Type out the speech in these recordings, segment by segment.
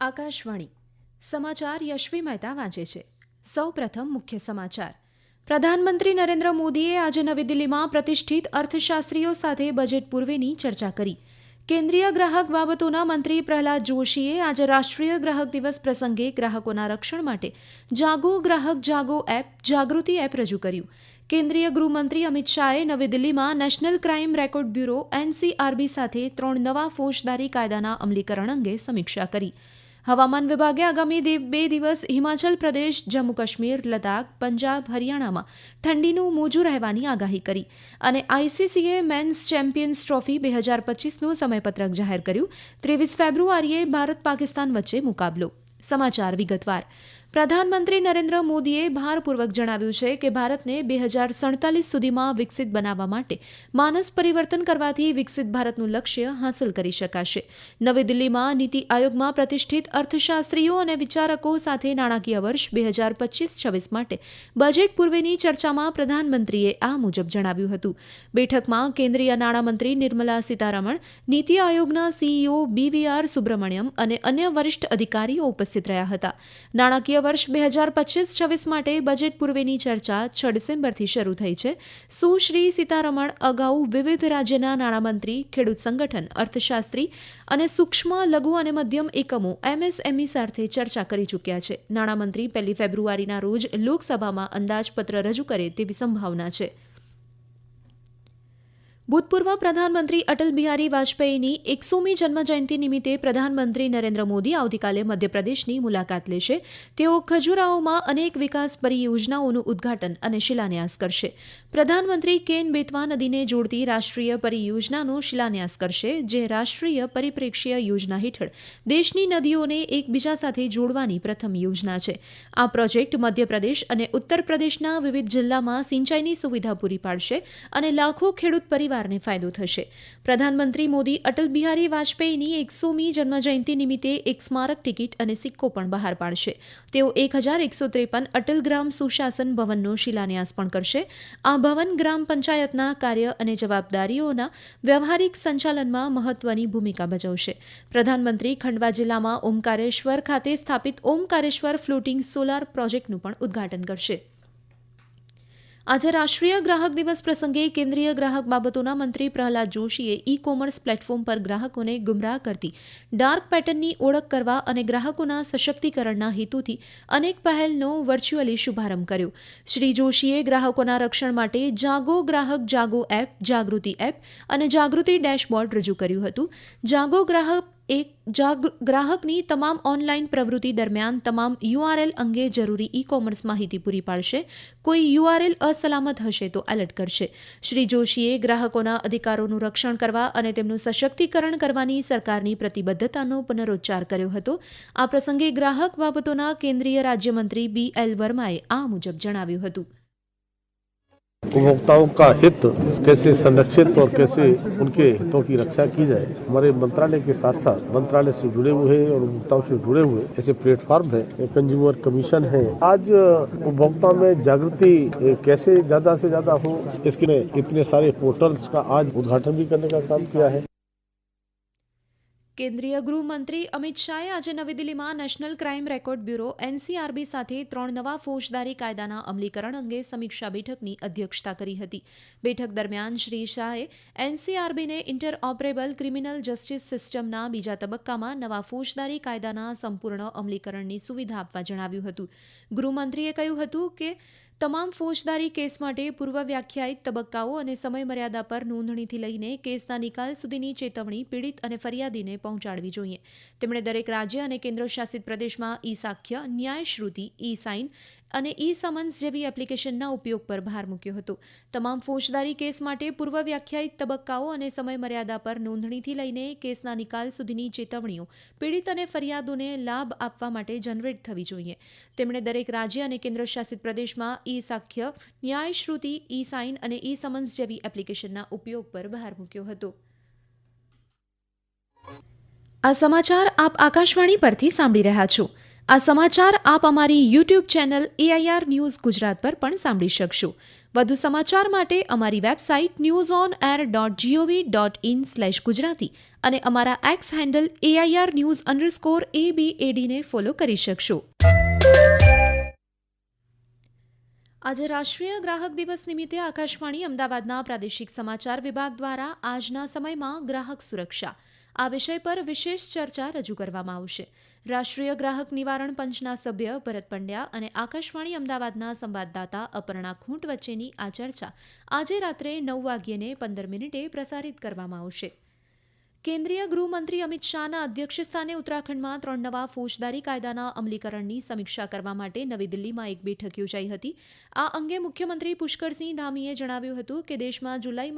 આકાશવાણી. સમાચાર યશવી મહેતા વાંચે છે. સૌ પ્રથમ મુખ્ય સમાચાર. પ્રધાનમંત્રી નરેન્દ્ર મોદીએ આજે નવી દિલ્હીમાં પ્રતિષ્ઠિત અર્થશાસ્ત્રીઓ સાથે બજેટ પૂર્વેની ચર્ચા કરી. કેન્દ્રીય ગ્રાહક બાબતોના મંત્રી પ્રહલાદ જોશીએ આજે રાષ્ટ્રીય ગ્રાહક દિવસ પ્રસંગે ગ્રાહકોના રક્ષણ માટે જાગો ગ્રાહક જાગો એપ, જાગૃતિ એપ રજૂ કર્યું. કેન્દ્રીય ગૃહમંત્રી અમિત શાહે નવી દિલ્હીમાં National Crime Record Bureau, NCRB સાથે ત્રણ નવા ફોજદારી કાયદાના અમલીકરણ અંગે સમીક્ષા કરી. હવામાન વિભાગે આગામી બે દિવસ હિમાચલ પ્રદેશ, જમ્મુ કાશ્મીર, લદ્દાખ, પંજાબ, હરિયાણામાં ઠંડીનું મોજું રહેવાની આગાહી કરી અને આઈસીસીએ મેન્સ ચેમ્પિયન્સ ટ્રોફી બે હજાર પચીસનું સમયપત્રક જાહેર કર્યું. ત્રેવીસ ફેબ્રુઆરીએ ભારત પાકિસ્તાન વચ્ચે મુકાબલો. સમાચાર વિગતવાર. પ્રધાનમંત્રી નરેન્દ્ર મોદીએ ભારપૂર્વક જણાવ્યું છે કે ભારતને બે હજાર સડતાલીસ સુધીમાં વિકસિત બનાવવા માટે માનસ પરિવર્તન કરવાથી વિકસિત ભારતનું લક્ષ્ય હાંસલ કરી શકાશે. નવી દિલ્હીમાં નીતિ આયોગમાં પ્રતિષ્ઠિત અર્થશાસ્ત્રીઓ અને વિચારકો સાથે નાણાકીય વર્ષ બે હજાર પચીસ છવ્વીસ માટે બજેટ પૂર્વેની ચર્ચામાં પ્રધાનમંત્રીએ આ મુજબ જણાવ્યું હતું. બેઠકમાં કેન્દ્રીય નાણામંત્રી નિર્મલા સીતારમણ, નીતિ આયોગના સીઈઓ બીવીઆર સુબ્રમણ્યમ અને અન્ય વરિષ્ઠ અધિકારીઓ ઉપસ્થિત રહ્યા હતા. નાણાકીય વર્ષ બે હજાર પચીસ છવ્વીસ માટે બજેટ પૂર્વેની ચર્ચા છ ડિસેમ્બરથી શરૂ થઈ છે. સુશ્રી સીતારમણ અગાઉ વિવિધ રાજ્યના નાણામંત્રી, ખેડૂત સંગઠન, અર્થશાસ્ત્રી અને સૂક્ષ્મ, લઘુ અને મધ્યમ એકમો એમએસએમઈ સાથે ચર્ચા કરી ચૂક્યા છે? નાણામંત્રી પહેલી ફેબ્રુઆરીના રોજ લોકસભામાં અંદાજપત્ર રજૂ કરે તેવી સંભાવના છે. ભૂતપૂર્વ પ્રધાનમંત્રી અટલ બિહારી વાજપેયીની એકસોમી જન્મજયંતિ નિમિત્તે પ્રધાનમંત્રી નરેન્દ્ર મોદી આવતીકાલે મધ્યપ્રદેશની મુલાકાત લેશે. તેઓ ખજુરાહોમાં અનેક વિકાસ પરિયોજનાઓનું ઉદ્ઘાટન અને શિલાન્યાસ કરશે. પ્રધાનમંત્રી કેન બેતવા નદીને જોડતી રાષ્ટ્રીય પરિયોજનાનો શિલાન્યાસ કરશે, જે રાષ્ટ્રીય પરિપ્રેક્ષ્ય યોજના હેઠળ દેશની નદીઓને એકબીજા સાથે જોડવાની પ્રથમ યોજના છે. આ પ્રોજેક્ટ મધ્યપ્રદેશ અને ઉત્તર પ્રદેશના વિવિધ જિલ્લામાં સિંચાઈની સુવિધા પૂરી પાડશે અને લાખો ખેડૂત પરિવારને ફાયદો થશે. પ્રધાનમંત્રી મોદી, અટલ બિહારી વાજપેયીની એકસોમી જન્મજયંતિ નિમિત્તે એક સ્મારક ટિકિટ અને સિક્કો પણ બહાર પાડશે. તેઓ એક હજાર એકસો ત્રેપન અટલ ગ્રામ સુશાસન ભવનનો શિલાન્યાસ પણ કરશે. આ ભવન ગ્રામ પંચાયતના કાર્ય અને જવાબદારીઓના વ્યવહારિક સંચાલનમાં મહત્વની ભૂમિકા ભજવશે. પ્રધાનમંત્રી ખંડવા જિલ્લામાં ઓમકારેશ્વર ખાતે સ્થાપિત ઓમકારેશ્વર ફ્લોટિંગ સોલાર પ્રોજેક્ટનું પણ ઉદ્ઘાટન કરશે. આજે રાષ્ટ્રીય ગ્રાહક દિવસ પ્રસંગે કેન્દ્રીય ગ્રાહક બાબતોના મંત્રી પ્રહલાદ જોશીએ ઈ કોમર્સ પ્લેટફોર્મ પર ગ્રાહકોને ગુમરાહ કરતી. ડાર્ક પેટર્નની ઓળખ કરવા અને ગ્રાહકોના સશક્તિકરણના હેતુથી અનેક પહેલનો વર્ચ્યુઅલી શુભારંભ કર્યો. શ્રી જોશીએ ગ્રાહકોના રક્ષણ માટે જાગો ગ્રાહક જાગો એપ, જાગૃતિ એપ અને જાગૃતિ ડેશબોર્ડ રજૂ કર્યું હતું. જાગો ગ્રાહક એક જાગ ગ્રાહકની તમામ ઓનલાઈન પ્રવૃત્તિ દરમિયાન તમામ યુઆરએલ અંગે જરૂરી ઈ કોમર્સ માહિતી પૂરી પાડશે. કોઈ યુઆરએલ અસલામત હશે તો એલર્ટ કરશે. શ્રી જોશીએ ગ્રાહકોના અધિકારોનું રક્ષણ કરવા અને તેમનું સશક્તિકરણ કરવાની સરકારની પ્રતિબદ્ધતાનો પુનરોચ્ચાર કર્યો હતો. આ પ્રસંગે ગ્રાહક બાબતોના કેન્દ્રીય રાજ્યમંત્રી બી એલ વર્માએ આ મુજબ જણાવ્યું હતું. उपभोक्ताओं का हित कैसे संरक्षित और कैसे उनके हितों की रक्षा की जाए। हमारे मंत्रालय के साथ साथ मंत्रालय से जुड़े हुए और उपभोक्ताओं से जुड़े हुए ऐसे प्लेटफॉर्म है कंज्यूमर कमीशन है। आज उपभोक्ता में जागृति कैसे ज़्यादा से ज़्यादा हो, इसके लिए इतने सारे पोर्टल्स का आज उद्घाटन भी करने का काम किया है। કેન્દ્રીય ગૃહમંત્રી અમિત શાહે આજે નવી દિલ્હીમાં National Crime Record Bureau, NCRB સાથે ત્રણ નવા ફોજદારી કાયદાના અમલીકરણ અંગે સમીક્ષા બેઠકની અધ્યક્ષતા કરી હતી. બેઠક દરમિયાન શ્રી શાહે એનસીઆરબીને ઇન્ટર ઓપરેબલ ક્રિમિનલ જસ્ટિસ સિસ્ટમના બીજા તબક્કામાં નવા ફોજદારી કાયદાના સંપૂર્ણ અમલીકરણની સુવિધા આપવા જણાવ્યું હતું. ગૃહમંત્રીએ કહ્યું હતું કે તમામ ફોજદારી કેસ માટે પૂર્વ વ્યાખ્યાયિત તબક્કાઓ અને સમયમર્યાદા પર નોંધણીથી લઈને કેસના નિકાલ સુધીની ચેતવણી, પીડિત અને ફરિયાદીને પહોંચાડવી જોઈએ. તેમણે દરેક રાજ્ય અને કેન્દ્રશાસિત પ્રદેશમાં ઈ સાખ્ય ન્યાય શ્રુતિ ઈ સાઇન અને ઈ સમન્સ જેવી એપ્લિકેશનના ઉપયોગ પર ભાર મૂક્યો હતો. તમામ ફોજદારી કેસ માટે પૂર્વ વ્યાખ્યાયિત તબક્કાઓ અને સમયમર્યાદા પર નોંધણીથી લઈને કેસના નિકાલ સુધીની ચેતવણીઓ, પીડિત અને ફરિયાદોને લાભ આપવા માટે જનરેટ થવી જોઈએ. તેમણે દરેક રાજ્ય અને કેન્દ્રશાસિત પ્રદેશમાં ઈ સાખ્ય ન્યાય શ્રુતિ ઈ સાઇન અને ઈ સમન્સ જેવી એપ્લિકેશનના ઉપયોગ પર ભાર મૂક્યો હતો. આ સમાચાર આપ આકાશવાણી પરથી સાંભળી રહ્યા છો. આ સમાચાર આપ અમારી YouTube channel AIR news Gujarat પર પણ સાંભળી શકશો. વધુ સમાચાર માટે અમારી website news on air dot gov dot in slash Gujarati અને અમારા X handle AIR news underscore એબીએડીને એડીને ફોલો કરી શકશો. આજે રાષ્ટ્રીય ગ્રાહક દિવસ નિમિત્તે આકાશવાણી અમદાવાદના પ્રાદેશિક સમાચાર વિભાગ દ્વારા આજના સમયમાં ગ્રાહક સુરક્ષા. આ વિષય પર વિશેષ ચર્ચા રજૂ કરવામાં આવશે. રાષ્ટ્રીય ગ્રાહક નિવારણ પંચના સભ્ય ભરત પંડ્યા અને આકાશવાણી અમદાવાદના સંવાદદાતા અપર્ણા ખૂંટ વચ્ચેની આ ચર્ચા આજે રાત્રે નવ વાગ્યે પંદર મિનિટે પ્રસારિત કરવામાં આવશે. કેન્દ્રીય ગૃહમંત્રી અમિત શાહના અધ્યક્ષસ્થાને ઉત્તરાખંડમાં ત્રણ નવા ફોજદારી કાયદાના અમલીકરણની સમીક્ષા કરવા માટે નવી દિલ્હીમાં એક બેઠક યોજાઈ હતી. આ અંગે મુખ્યમંત્રી પુષ્કરસિંહ ધામીએ જણાવ્યું હતું કે દેશમાં જુલાઈ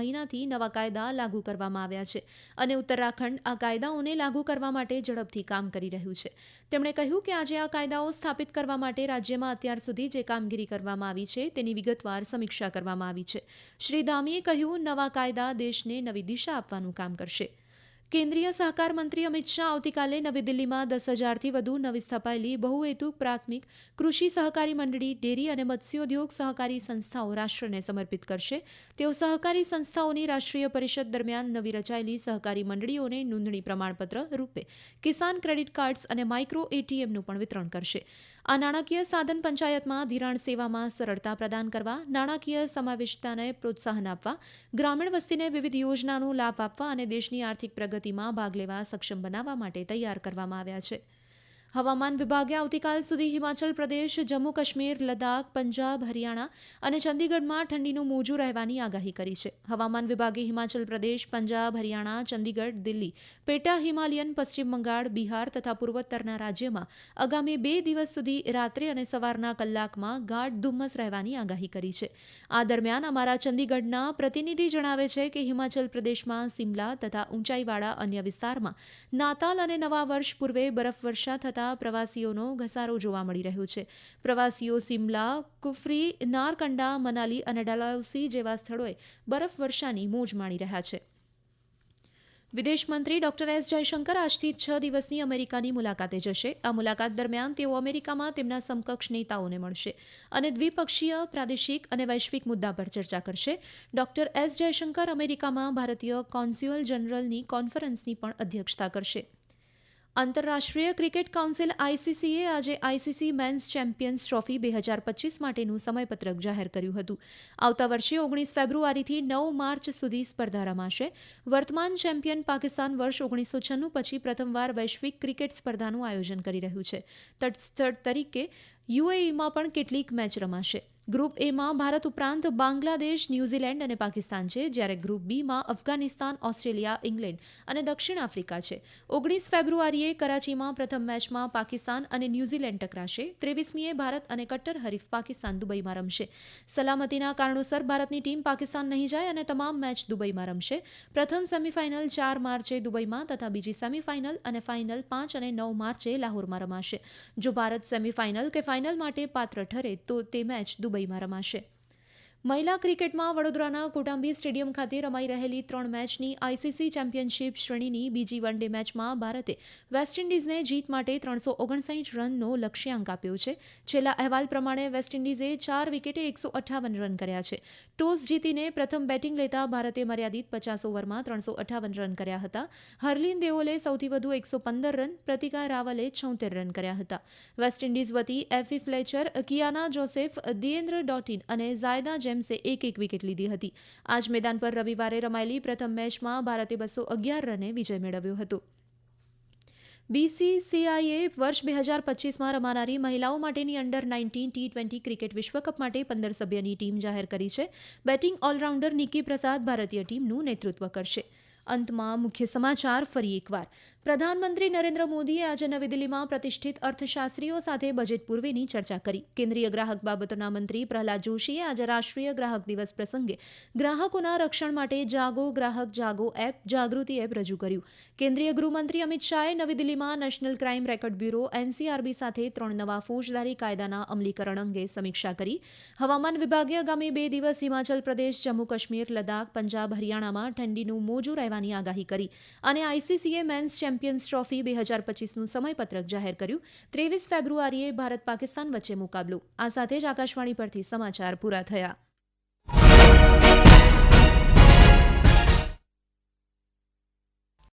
મહિનાથી નવા કાયદા લાગુ કરવામાં આવ્યા છે અને ઉત્તરાખંડ આ કાયદાઓને લાગુ કરવા માટે ઝડપથી કામ કરી રહ્યું છે. તેમણે કહ્યું કે આજે આ કાયદાઓ સ્થાપિત કરવા માટે રાજ્યમાં અત્યાર સુધી જે કામગીરી કરવામાં આવી છે તેની વિગતવાર સમીક્ષા કરવામાં આવી છે. શ્રી ધામીએ કહ્યું, નવા કાયદા દેશને નવી દિશા આપવાનું કામ કરશે. કેન્દ્રીય સહકાર મંત્રી અમિત શાહ આવતીકાલે નવી દિલ્હીમાં દસ હજારથી વધુ નવી સ્થપાયેલી બહુહેતુક પ્રાથમિક કૃષિ સહકારી મંડળી, ડેરી અને મત્સ્યોદ્યોગ સહકારી સંસ્થાઓ રાષ્ટ્રને સમર્પિત કરશે. તેઓ સહકારી સંસ્થાઓની રાષ્ટ્રીય પરિષદ દરમિયાન નવી રચાયેલી સહકારી મંડળીઓને નોંધણી પ્રમાણપત્ર રૂપે કિસાન ક્રેડિટ કાર્ડ્સ અને માઇક્રો એટીએમનું પણ વિતરણ કરશે. આ નાણાકીય સાધન પંચાયતમાં ધિરાણ સેવામાં સરળતા પ્રદાન કરવા, નાણાકીય સમાવેશતાને પ્રોત્સાહન આપવા, ગ્રામીણ વસ્તીને વિવિધ યોજનાનો લાભ આપવા અને દેશની આર્થિક પ્રગતિમાં ભાગ લેવા સક્ષમ બનાવવા માટે તૈયાર કરવામાં આવ્યા છે. હવામાન વિભાગે આવતીકાલ સુધી હિમાચલ પ્રદેશ, જમ્મુ કાશ્મીર, લદ્દાખ, પંજાબ, હરિયાણા અને ચંદીગઢમાં ઠંડીનું મોજું રહેવાની આગાહી કરી છે. હવામાન વિભાગે હિમાચલ પ્રદેશ, પંજાબ, હરિયાણા, ચંદીગઢ, દિલ્હી, પેટા હિમાલયન, પશ્ચિમ બંગાળ, બિહાર તથા પૂર્વોત્તરના રાજ્યમાં આગામી બે દિવસ સુધી રાત્રે અને સવારના કલાકમાં ગાઢ ધુમ્મસ રહેવાની આગાહી કરી છે. આ દરમિયાન અમારા ચંદીગઢના પ્રતિનિધિ જણાવે છે કે હિમાચલ પ્રદેશમાં સિમલા તથા ઊંચાઈવાળા અન્ય વિસ્તારમાં નાતાલ અને નવા વર્ષ પૂર્વે બરફવર્ષા થતા પ્રવાસીઓનો ઘસારો જોવા મળી રહ્યો છે. પ્રવાસીઓ સિમલા, કુફરી, નારકંડા, મનાલી અને ડલાઉસી જેવા સ્થળોએ બરફવર્ષાની મોજ માણી રહ્યા છે. વિદેશ મંત્રી ડોક્ટર એસ જયશંકર આજથી છ દિવસની અમેરિકાની મુલાકાતે જશે. આ મુલાકાત દરમિયાન તેઓ અમેરિકામાં તેમના સમકક્ષ નેતાઓને મળશે અને દ્વિપક્ષીય, પ્રાદેશિક અને વૈશ્વિક મુદ્દા પર ચર્ચા કરશે. ડોક્ટર એસ જયશંકર અમેરિકામાં ભારતીય કોન્સ્યુઅલ જનરલની કોન્ફરન્સની પણ અધ્યક્ષતા કરશે. આંતરરાષ્ટ્રીય ક્રિકેટ કાઉન્સિલ આઈસીસીએ આજે આઈસીસી મેન્સ ચેમ્પિયન્સ ટ્રોફી બે હજાર પચીસ માટેનું સમયપત્રક જાહેર કર્યું હતું. આવતા વર્ષે ઓગણીસ ફેબ્રુઆરીથી નવ માર્ચ સુધી સ્પર્ધા રમાશે. વર્તમાન ચેમ્પિયન પાકિસ્તાન વર્ષ ઓગણીસો છન્નું પછી પ્રથમવાર વૈશ્વિક ક્રિકેટ સ્પર્ધાનું આયોજન કરી રહ્યું છે. તટસ્થળ તરીકે યુએઈમાં પણ કેટલીક મેચ રમાશે. ગ્રુપ એમાં ભારત ઉપરાંત બાંગ્લાદેશ, ન્યૂઝીલેન્ડ અને પાકિસ્તાન છે, જ્યારે ગ્રુપ બીમાં અફઘાનિસ્તાન, ઓસ્ટ્રેલિયા, ઇંગ્લેન્ડ અને દક્ષિણ આફ્રિકા છે. ઓગણીસ ફેબ્રુઆરીએ કરાચીમાં પ્રથમ મેચમાં પાકિસ્તાન અને ન્યૂઝીલેન્ડ ટકરાશે. ત્રેવીસમીએ ભારત અને કટ્ટર હરીફ પાકિસ્તાન દુબઈમાં રમશે. સલામતીના કારણોસર ભારતની ટીમ પાકિસ્તાન નહીં જાય અને તમામ મેચ દુબઈમાં રમશે. પ્રથમ સેમીફાઇનલ ચાર માર્ચે દુબઈમાં તથા બીજી સેમીફાઇનલ અને ફાઇનલ પાંચ અને નવ માર્ચે લાહોરમાં રમાશે. જો ભારત સેમીફાઇનલ કે ફાઇનલ માટે પાત્ર ઠરે, તો તે મેચ દુબઈમાં રમાશે. મહિલા ક્રિકેટમાં વડોદરાના કોટાંબી સ્ટેડિયમ ખાતે રમાઈ રહેલી ત્રણ મેચની આઈસીસી ચેમ્પિયનશિપ શ્રેણીની બીજી વન ડે મેચમાં ભારતે વેસ્ટ ઇન્ડિઝને જીત માટે ત્રણસો ઓગણસાઠ રનનો લક્ષ્યાંક આપ્યો છે. છેલ્લા અહેવાલ પ્રમાણે વેસ્ટ ઇન્ડિઝે ચાર વિકેટે એકસો અઠ્ઠાવન રન કર્યા છે. ટોસ જીતીને પ્રથમ બેટિંગ લેતા ભારતે મર્યાદિત પચાસ ઓવરમાં ત્રણસો અઠ્ઠાવન રન કર્યા હતા. હરલીન દેઓલે સૌથી વધુ એકસો પંદર રન, પ્રતિકા રાવલે છોતેર રન કર્યા હતા. વેસ્ટ ઇન્ડિઝ વતી એફી ફ્લેચર, કિયાના જોસેફ, દિયેન્દ્ર ડોટિન અને ઝાયદા જેમ્સે એક એક વિકેટ લીધી હતી. આજ મેદાન પર રવિવારે રમાયેલી પ્રથમ મેચમાં ભારતે બસો અગિયાર રને વિજય મેળવ્યો હતો. બીસીસીઆઈએ વર્ષ બે હજાર પચીસમાં રમાનારી મહિલાઓ માટેની under nineteen T twenty cricket વિશ્વકપ માટે પંદર સભ્યની ટીમ જાહેર કરી છે. બેટિંગ ઓલરાઉન્ડર નિકી પ્રસાદ ભારતીય ટીમનું નેતૃત્વ કરશે. અંતમાં મુખ્ય સમાચાર ફરી એકવાર. પ્રધાનમંત્રી નરેન્દ્ર મોદીએ આજે નવી દિલ્હીમાં પ્રતિષ્ઠિત અર્થશાસ્ત્રીઓ સાથે બજેટ પૂર્વેની ચર્ચા કરી. કેન્દ્રીય ગ્રાહક બાબતોના મંત્રી પ્રહલાદ જોશીએ આજે રાષ્ટ્રીય ગ્રાહક દિવસ પ્રસંગે ગ્રાહકોના રક્ષણ માટે જાગો ગ્રાહક જાગો એપ, જાગૃતિ એપ રજૂ કર્યું. કેન્દ્રીય ગૃહમંત્રી અમિત શાહે નવી દિલ્હીમાં National Crime Record Bureau, NCRB સાથે ત્રણ નવા ફોજદારી કાયદાના અમલીકરણ અંગે સમીક્ષા કરી. હવામાન વિભાગે આગામી બે દિવસ હિમાચલ પ્રદેશ, જમ્મુ કાશ્મીર, લદ્દાખ, પંજાબ, હરિયાણામાં ઠંડીનું મોજું રહેવાની આગાહી કરી. અને આઈસીસીએ મેન્સ ચેમ્પિયન્સ ટ્રોફી બે હજાર પચીસનું સમયપત્રક જાહેર કર્યું. ત્રેવીસ ફેબ્રુઆરીએ ભારત પાકિસ્તાન વચ્ચે મુકાબલો. આ સાથે જ આકાશવાણી પરથી સમાચાર પૂરા થયા.